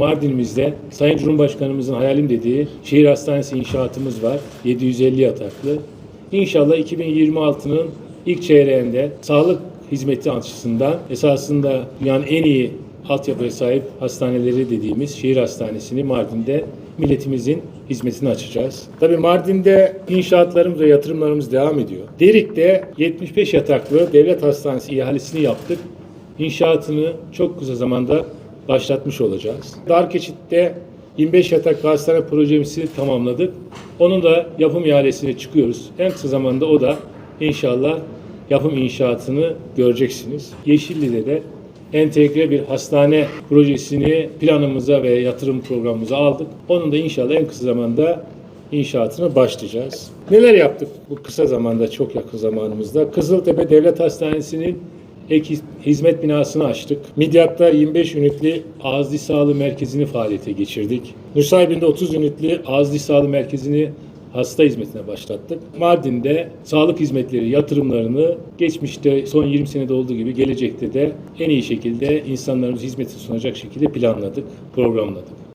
Mardin'imizde Sayın Cumhurbaşkanımızın hayalim dediği şehir hastanesi inşaatımız var. 750 yataklı. İnşallah 2026'nın ilk çeyreğinde sağlık hizmeti açısından esasında dünyanın en iyi altyapıya sahip hastaneleri dediğimiz şehir hastanesini Mardin'de milletimizin hizmetini açacağız. Tabii Mardin'de inşaatlarımız ve yatırımlarımız devam ediyor. Derik'te 75 yataklı devlet hastanesi ihalesini yaptık. İnşaatını çok kısa zamanda başlatmış olacağız. Darkeçit'te 25 yataklı hastane projemizi tamamladık. Onun da yapım ihalesine çıkıyoruz. En kısa zamanda o da inşallah yapım inşaatını göreceksiniz. Yeşilli'de de entegre bir hastane projesini planımıza ve yatırım programımıza aldık. Onun da inşallah en kısa zamanda inşaatına başlayacağız. Neler yaptık bu kısa zamanda, çok yakın zamanımızda? Kızıltepe Devlet Hastanesi'nin ek hizmet binasını açtık. Midyat'ta 25 ünitli ağız diş sağlığı merkezini faaliyete geçirdik. Nusaybin'de 30 ünitli ağız diş sağlığı merkezini hasta hizmetine başlattık. Mardin'de sağlık hizmetleri yatırımlarını geçmişte son 20 senede olduğu gibi gelecekte de en iyi şekilde insanlarımız hizmeti sunacak şekilde planladık, programladık.